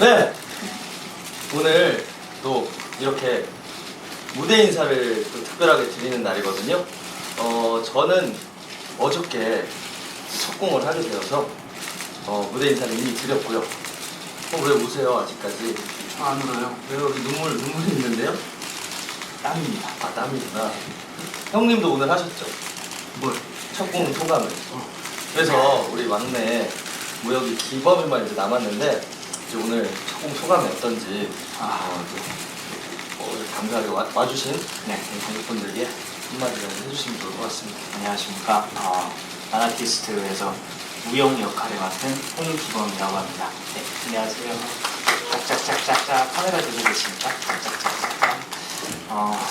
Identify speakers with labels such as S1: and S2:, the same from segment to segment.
S1: 네. 오늘 또 이렇게 무대 인사를 또 특별하게 드리는 날이거든요. 어, 저는 어저께 첫 공을 하게 되어서 어, 무대 인사를 이미 드렸고요. 어, 왜 우세요, 아직까지?
S2: 안 울어요.
S1: 왜 여기 눈물, 눈물이 있는데요?
S2: 땀입니다.
S1: 아, 땀이구나. 형님도 오늘 하셨죠?
S2: 뭘?
S1: 첫 공 소감을.
S2: 어.
S1: 그래서 우리 막내 무역이 기범이만 이제 남았는데 이제 오늘 첫공 소감이 어떤지
S2: 아,
S1: 어, 이렇게 감사하게 와, 와주신
S2: 네.
S1: 관객분들께 한마디라도 해주시면 좋을 것 같습니다.
S2: 안녕하십니까. 어, 아나티스트에서 우영 역할을 맡은 홍기범이라고 합니다. 네, 안녕하세요. 짝짝짝짝짝 카메라 들고 계십니까? 짝짝짝짝. 어,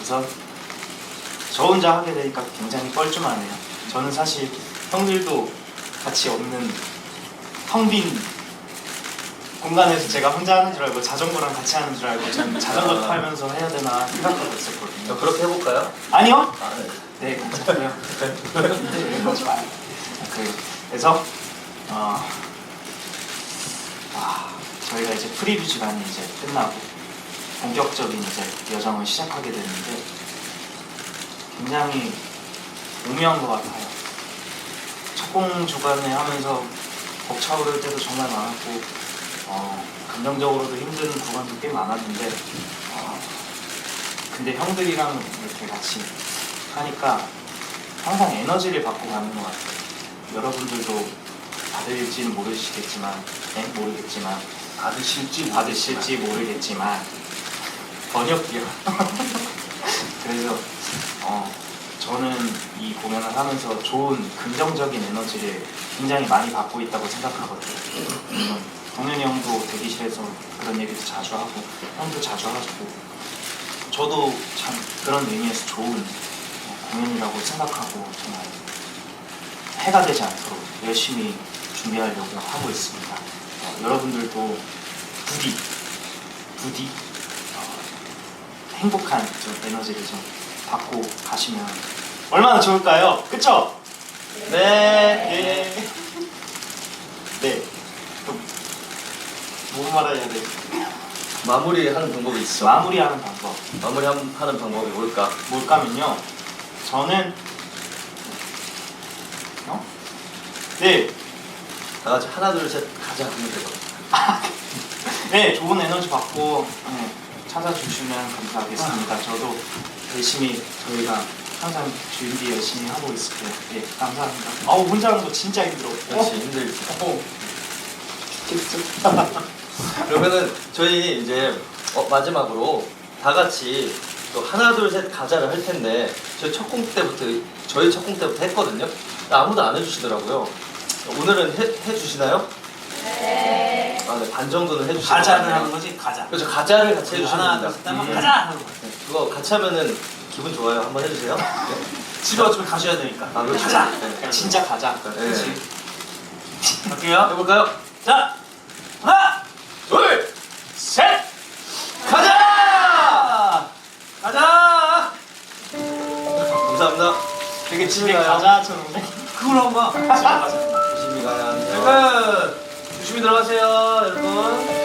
S2: 우선 저 혼자 하게 되니까 굉장히 뻘쭘하네요. 저는 사실 형들도 같이 없는 텅 빈 공간에서 제가 혼자 하는 줄 알고 자전거랑 같이 하는 줄 알고 자전거
S1: 아.
S2: 타면서 해야 되나 생각하고
S1: 자,
S2: 있었거든요.
S1: 그렇게 해볼까요?
S2: 아니요?
S1: 아, 네.
S2: 네, 괜찮아요. 네, 그러지 마요. 그, 그래서 어, 아, 저희가 이제 프리뷰 기간이 이제 끝나고 본격적인 이제 여정을 시작하게 됐는데 굉장히 오묘한 것 같아요. 첫공 주간에 하면서 벅차오를 때도 정말 많았고 어, 감정적으로도 힘든 구간도 꽤 많았는데 어, 근데 형들이랑 이렇게 같이 하니까 항상 에너지를 받고 가는 것 같아요. 여러분들도 받을지는 모르시겠지만, 네? 모르겠지만,
S1: 받으실지
S2: 받으실지 모르겠지만, 번역기요. 그래서, 어, 저는 이 공연을 하면서 좋은 긍정적인 에너지를 굉장히 많이 받고 있다고 생각하거든요. 음, 동현이 형도 대기실에서 그런 얘기도 자주 하고, 형도 자주 하시고, 저도 참 그런 의미에서 좋은 어, 공연이라고 생각하고 정말 해가 되지 않도록 열심히 준비하려고 하고 있습니다. 어, 여러분들도 부디 부디 어, 행복한 좀 에너지를 좀 받고 가시면 얼마나 좋을까요? 그쵸?
S1: 네.
S2: 네. 네. 그럼 뭐 말해야 돼?
S1: 마무리하는 방법이 있어.
S2: 마무리하는 방법.
S1: 마무리하는 방법이 뭘까?
S2: 뭘까면요. 저는 어? 네,
S1: 다 같이 하나, 둘, 셋 가자 하면 되거든.
S2: 네 좋은 에너지 받고 네, 찾아주시면 감사하겠습니다. 저도 열심히 저희가 항상 준비 열심히 하고 있을게요. 예, 감사합니다. 아우 혼자 하는 거 진짜 힘들어.
S1: 그렇지, 힘들지.
S2: 어,
S1: 그러면은 저희 이제 어, 마지막으로 다 같이 또 하나 둘 셋 가자를 할 텐데 저희 첫 공 때부터 저희 첫 공 때부터 했거든요. 근데 아무도 안 해주시더라고요. 오늘은 해, 해주시나요? 네. 아, 네, 반 정도는 해주시고
S2: 가자를 하는 거지 가자.
S1: 그렇죠 가자를 같이 해주시면
S2: 하나
S1: 됩니다.
S2: 둘셋
S1: 음.
S2: 가자 하는 거.
S1: 네, 그거 같이 하면은 기분 좋아요. 한번 해주세요. 네.
S2: 집에 어차피 가셔야 되니까.
S1: 아, 그렇죠.
S2: 가자.
S1: 네.
S2: 진짜 가자.
S1: 네.
S2: 그렇지. 갈게요.
S1: 해볼까요?
S2: 자, 하나,
S1: 둘,
S2: 셋,
S1: 가자!
S2: 가자.
S1: 감사합니다.
S2: 되게 집에
S1: 가요.
S2: 가자처럼. 그걸 한번. 집에 가자.
S1: 조심히 가야 합니다.
S2: 여러분 조심히 들어가세요, 여러분.